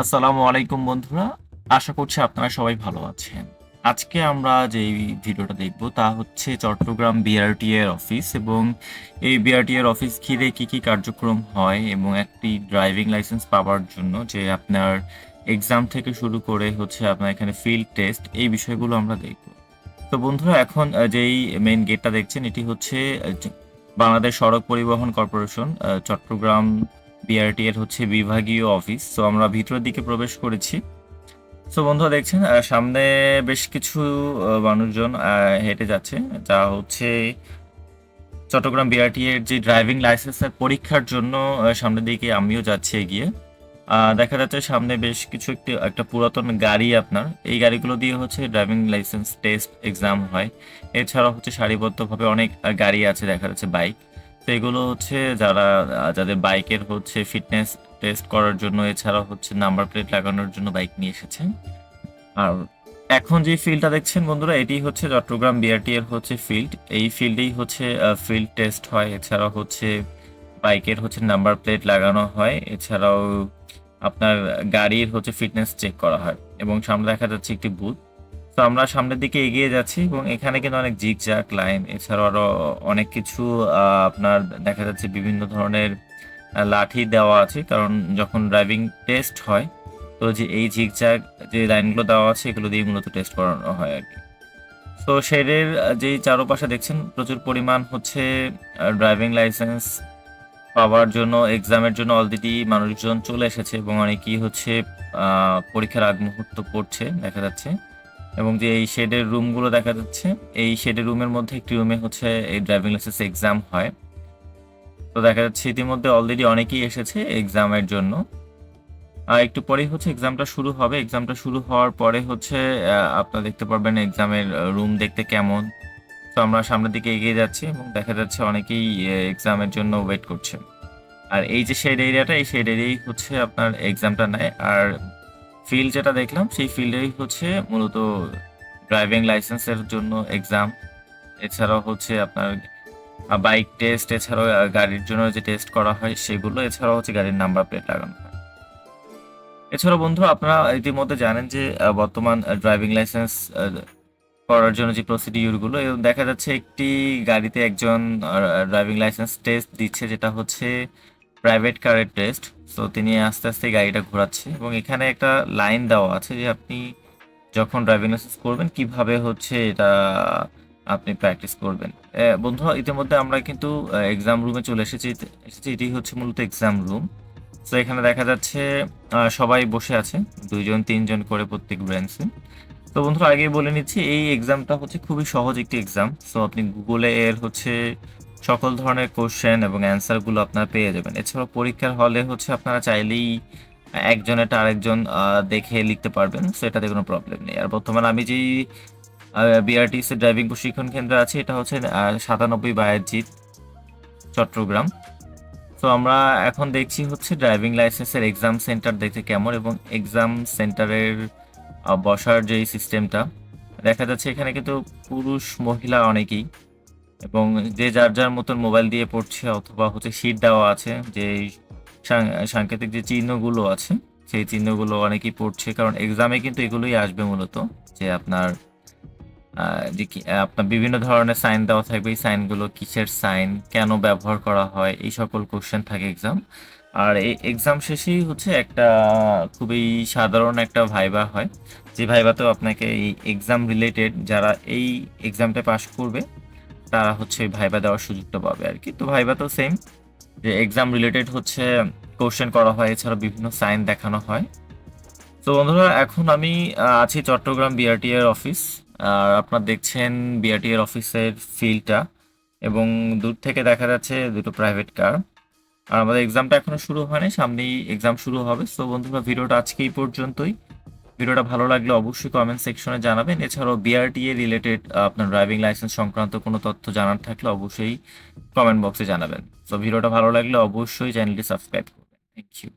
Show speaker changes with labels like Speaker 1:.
Speaker 1: আসসালামু আলাইকুম বন্ধুরা, আশা করছি আপনারা সবাই ভালো আছেন। আজকে আমরা যে ভিডিওটা দেখব তা হচ্ছে চট্টগ্রাম বিআরটি এর অফিস এবং এই বিআরটি এর অফিস ঘিরে কি কি কার্যক্রম হয় এবং একটি ড্রাইভিং লাইসেন্স পাওয়ার জন্য যে আপনার এক্সাম থেকে শুরু করে হচ্ছে আপনার এখানে ফিল্ড টেস্ট এই বিষয়গুলো আমরা দেখব। তো বন্ধুরা, এখন যেই মেইন গেটটা দেখছেন, এটি হচ্ছে বাংলাদেশ সড়ক পরিবহন কর্পোরেশন চট্টগ্রাম বিআরটি এর হচ্ছে বিভাগীয় অফিস, তো আমরা ভিতরের দিকে প্রবেশ করেছি। তো বন্ধুরা দেখছেন সামনে বেশ কিছু মানুষজন হেঁটে যাচ্ছে। যা হচ্ছে চট্টগ্রাম বিআরটি এর যে ড্রাইভিং লাইসেন্সের পরীক্ষার জন্য সামনের দিকে আমিও যাচ্ছি এগিয়ে। দেখা যাচ্ছে সামনে বেশ কিছু একটি, একটা পুরাতন গাড়ি আপনার। এই গাড়িগুলো দিয়ে হচ্ছে ড্রাইভিং লাইসেন্স টেস্ট এক্সাম হয়। এছাড়াও হচ্ছে সারিবদ্ধভাবে অনেক গাড়ি আছে, দেখা যাচ্ছে বাইক এগুলো হচ্ছে যারা যাদের বাইকের হচ্ছে ফিটনেস টেস্ট করার জন্য, এছাড়া হচ্ছে নাম্বার প্লেট লাগানোর জন্য বাইক নিয়ে এসেছেন আর এখন যে ফিল্ডটা দেখছেন বন্ধুরা, এটি হচ্ছে চট্টগ্রাম বিআরটি এর হচ্ছে ফিল্ড এই ফিল্ডেই হচ্ছে ফিল্ড টেস্ট হয়। এছাড়াও হচ্ছে বাইকের হচ্ছে নাম্বার প্লেট লাগানো হয়। এছাড়াও আপনার গাড়ির হচ্ছে ফিটনেস চেক করা হয়। এবং সামনে দেখা যাচ্ছে একটি বুথ তো আমরা সামনের দিকে এগিয়ে যাচ্ছি এবং এখানে কিন্তু অনেক জিগ জাক লাইন এছাড়াও আরও অনেক কিছু আপনার দেখা যাচ্ছে বিভিন্ন ধরনের লাঠি দেওয়া আছে। কারণ যখন ড্রাইভিং টেস্ট হয়, তো যে এই জিগজ্যাগ যে লাইনগুলো দেওয়া আছে, এগুলো দিয়ে মূলত টেস্ট করানো হয় আর কি। তো শেডের যেই চারপাশে দেখছেন, প্রচুর পরিমাণ হচ্ছে ড্রাইভিং লাইসেন্স পাওয়ার জন্য এক্সামের জন্য অলরেডি মানুষজন চলে এসেছে এবং অনেকেই হচ্ছে পরীক্ষার আগ মুহূর্ত পড়ছে দেখা যাচ্ছে। এবং যে এই শেডের রুমগুলো দেখা যাচ্ছে, এই শেডের রুমের মধ্যে একটি রুমে হচ্ছে এই ড্রাইভিং লাইসেন্স এক্সাম হয়। তো দেখা যাচ্ছে ইতিমধ্যে অলরেডি অনেকেই এসেছে এক্সামের জন্য। আর একটু পরেই হচ্ছে এক্সামটা শুরু হবে। এক্সামটা শুরু হওয়ার পরে হচ্ছে আপনারা দেখতে পারবেন এক্সামের রুম দেখতে কেমন। তো আমরা সামনের দিকে এগিয়ে যাচ্ছি এবং দেখা যাচ্ছে অনেকেই এক্সামের জন্য ওয়েট করছে। আর এই যে শেড এরিয়াটা, এই শেড এরিয়াই হচ্ছে আপনার এক্সামটা নেয়। আর ফিল্ড যেটা দেখলাম, সেই ফিল্ডেই হচ্ছে মূলত ড্রাইভিং লাইসেন্সের জন্য এক্সাম এছাড়াও হচ্ছে আপনার বাইক টেস্ট এছাড়াও গাড়ির জন্য যে টেস্ট করা হয় সেগুলো, এছাড়াও হচ্ছে গাড়ির নাম্বার প্লেট লাগানো হয়। এছাড়াও বন্ধু, আপনারা ইতিমধ্যে জানেন যে বর্তমান ড্রাইভিং লাইসেন্স করার জন্য যে প্রসিডিউরগুলো এবং দেখা যাচ্ছে একটি গাড়িতে একজন ড্রাইভিং লাইসেন্স টেস্ট দিচ্ছে, যেটা হচ্ছে প্রাইভেট কারের টেস্ট তো তিনি আস্তে আস্তে গাড়িটা ঘোরাচ্ছে এবং এখানে একটা লাইন দেওয়া আছে যে আপনি যখন ড্রাইভিং লাইসেন্স করবেন, কীভাবে হচ্ছে এটা আপনি প্র্যাকটিস করবেন। বন্ধুরা, ইতিমধ্যে আমরা কিন্তু এক্সাম রুমে চলে এসেছি এসেছি, এটি হচ্ছে মূলত এক্সাম রুম তো এখানে দেখা যাচ্ছে সবাই বসে আছে, দুইজন, তিনজন করে প্রত্যেক ব্রাঞ্চে তো বন্ধুরা, আগেই বলে নিচ্ছি, এই এক্সামটা হচ্ছে খুবই সহজ একটি এক্সাম সো আপনি গুগলে এর হচ্ছে সকল ধরনের কোশ্চেন এবং অ্যান্সারগুলো আপনারা পেয়ে যাবেন। এছাড়াও পরীক্ষার হলে হচ্ছে আপনারা চাইলেই একজনেরটা আরেকজন দেখে লিখতে পারবেন সো এটাতে কোনো প্রবলেম নেই। আর বর্তমানে আমি যেই বিআরটিসি ড্রাইভিং প্রশিক্ষণ কেন্দ্র আছে, এটা হচ্ছে সাতানব্বই বায়াজিৎ চট্টগ্রাম। তো আমরা এখন দেখছি হচ্ছে ড্রাইভিং লাইসেন্সের এক্সাম সেন্টার দেখতে কেমন এবং এক্সাম সেন্টারের বসার যেই সিস্টেমটা দেখা যাচ্ছে এখানে কিন্তু পুরুষ মহিলা অনেকেই এবং যে যার যার মতন মোবাইল দিয়ে পড়ছে অথবা হচ্ছে সিট দেওয়া আছে, যে সাংকেতিক যে চিহ্নগুলো আছে, সেই চিহ্নগুলো অনেকেই পড়ছে। কারণ এক্সামে কিন্তু এগুলোই আসবে মূলত, যে আপনার যে আপনার বিভিন্ন ধরনের সাইন দেওয়া থাকবে। এই সাইনগুলো কিসের সাইন কেন ব্যবহার করা হয়, এই সকল কোশ্চেন থাকে এক্সাম আর এই এক্সাম শেষেই হচ্ছে একটা খুবই সাধারণ একটা ভাইবা হয়। যে ভাইবাতেও আপনাকে এই এক্সাম রিলেটেড যারা এই এক্সামটা পাশ করবে তারা হচ্ছে ভাইবা দেওয়ার সুযোগটা পাবে আর কি। তো ভাইবা তো সেম যে এক্সাম রিলেটেড হচ্ছে কোশ্চেন করা হয় এছাড়া বিভিন্ন সাইন দেখানো হয়। তো বন্ধুরা, এখন আমি আছি চট্টগ্রাম বিআরটি এর অফিস আর আপনারা দেখছেন বিআরটি এর অফিসের ফিল্ডটা এবং দূর থেকে দেখা যাচ্ছে দুটো প্রাইভেট কার আর আমাদের এক্সামটা এখনও শুরু হয়নি, সামনেই এক্সাম শুরু হবে। তো বন্ধুরা, ভিডিওটা আজকে এই পর্যন্তই। ভিডিওটা ভালো লাগলে অবশ্যই কমেন্ট সেকশনে জানাবেন। এছাড়াও বিআরটি এ রিলেটেড আপনার ড্রাইভিং লাইসেন্স সংক্রান্ত কোনো তথ্য জানার থাকলে অবশ্যই কমেন্ট বক্সে জানাবেন। তো ভিডিওটা ভালো লাগলে অবশ্যই চ্যানেলটি সাবস্ক্রাইব করবেন। Thank you